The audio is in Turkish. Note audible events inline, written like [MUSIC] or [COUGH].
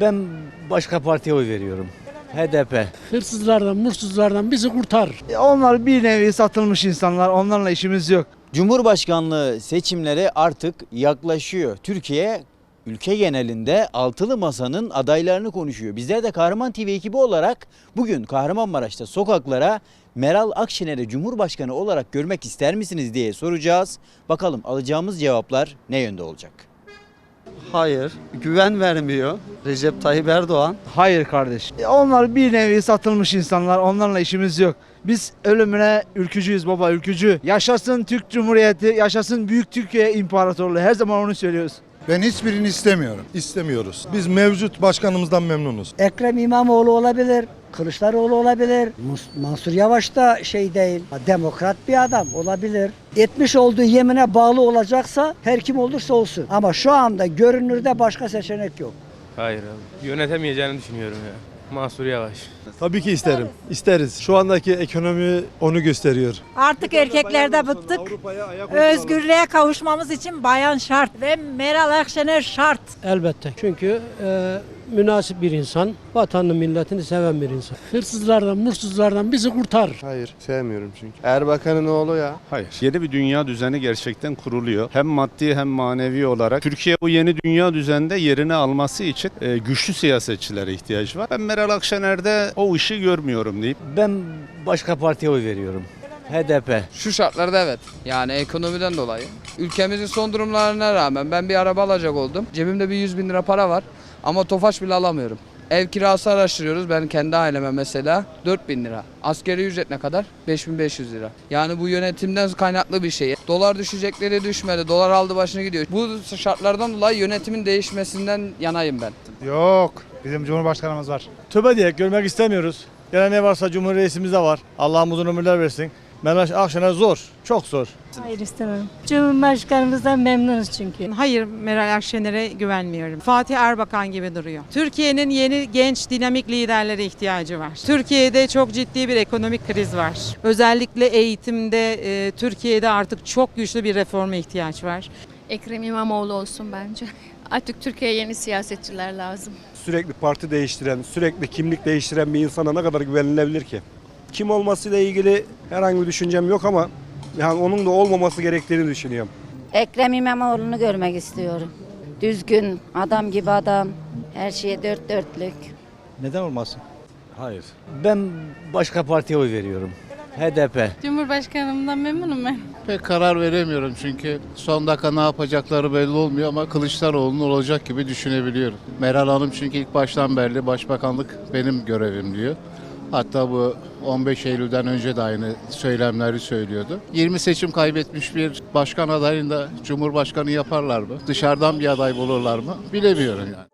Ben başka partiye oy veriyorum. HDP. Hırsızlardan, mursuzlardan bizi kurtar. E, Onlar bir nevi satılmış insanlar. Onlarla işimiz yok. Cumhurbaşkanlığı seçimleri artık yaklaşıyor. Türkiye ülke genelinde altılı masanın adaylarını konuşuyor. Bizler de Kahraman TV ekibi olarak bugün Kahramanmaraş'ta sokaklara Meral Akşener'i Cumhurbaşkanı olarak görmek ister misiniz diye soracağız. Bakalım alacağımız cevaplar ne yönde olacak? Hayır. Güven vermiyor Recep Tayyip Erdoğan. Hayır kardeş. E, Onlar bir nevi satılmış insanlar. Onlarla işimiz yok. Biz ölümüne ülkücüyüz baba ülkücü. Yaşasın Türk Cumhuriyeti, yaşasın Büyük Türkiye İmparatorluğu. Her zaman onu söylüyoruz. Ben hiçbirini istemiyorum. İstemiyoruz. Biz mevcut başkanımızdan memnunuz. Ekrem İmamoğlu olabilir, Kılıçdaroğlu olabilir, Mansur Yavaş da şey değil, demokrat bir adam olabilir. Etmiş olduğu yemine bağlı olacaksa her kim olursa olsun. Ama şu anda görünürde başka seçenek yok. Hayır abi. Yönetemeyeceğini düşünüyorum ya. Mahsur Yavaş. Tabii ki isterim. İsteriz. Şu andaki ekonomi onu gösteriyor. Artık erkeklerde bıktık. Özgürlüğe kavuşmamız için bayan şart ve Meral Akşener şart. Elbette. Çünkü e, münasip bir insan, vatanını milletini seven bir insan. Hırsızlardan, mursuzlardan bizi kurtar. Hayır, sevmiyorum çünkü. Erbakan'ın oğlu ya. Hayır. Yeni bir dünya düzeni gerçekten kuruluyor. Hem maddi hem manevi olarak. Türkiye bu yeni dünya düzende yerini alması için e, güçlü siyasetçilere ihtiyaç var. Ben Meral Akşener'de o ışığı görmüyorum deyip Ben başka partiye oy veriyorum. HDP. Şu şartlarda evet. Yani ekonomiden dolayı. Ülkemizin son durumlarına rağmen ben bir araba alacak oldum. Cebimde bir 100 bin lira para var. Ama tofaş bile alamıyorum. Ev kirası araştırıyoruz. Ben kendi aileme mesela 4 bin lira. Askeri ücret ne kadar? 5500 lira. Yani bu yönetimden kaynaklı bir şey. Dolar düşecekleri düşmedi. Dolar aldı başını gidiyor. Bu şartlardan dolayı yönetimin değişmesinden yanayım ben. Yok. Bizim Cumhurbaşkanımız var. Tövbe diye görmek istemiyoruz. Gelen ne varsa Cumhur Reisimiz de var. Allah uzun ömürler versin. Meral Akşener zor, çok zor. Hayır istemem. Cumhurbaşkanımızdan memnunuz çünkü. Hayır Meral Akşener'e güvenmiyorum. Fatih Erbakan gibi duruyor. Türkiye'nin yeni genç dinamik liderlere ihtiyacı var. Türkiye'de çok ciddi bir ekonomik kriz var. Özellikle eğitimde e, Türkiye'de artık çok güçlü bir reforma ihtiyaç var. Ekrem İmamoğlu olsun bence. [LAUGHS] Artık Türkiye'ye yeni siyasetçiler lazım. Sürekli parti değiştiren, sürekli kimlik değiştiren bir insana ne kadar güvenilebilir ki? Kim olmasıyla ilgili herhangi bir düşüncem yok ama yani onun da olmaması gerektiğini düşünüyorum. Ekrem İmamoğlu'nu görmek istiyorum. Düzgün, adam gibi adam. Her şeye dört dörtlük. Neden olmasın? Hayır. Ben başka partiye oy veriyorum. HDP. Cumhurbaşkanımdan memnunum ben. pek karar veremiyorum çünkü son dakika ne yapacakları belli olmuyor ama Kılıçdaroğlu'nun olacak gibi düşünebiliyorum. Meral Hanım çünkü ilk baştan beri başbakanlık benim görevim diyor. Hatta bu 15 Eylül'den önce de aynı söylemleri söylüyordu. 20 seçim kaybetmiş bir başkan adayını da Cumhurbaşkanı yaparlar mı? Dışarıdan bir aday bulurlar mı? Bilemiyorum yani.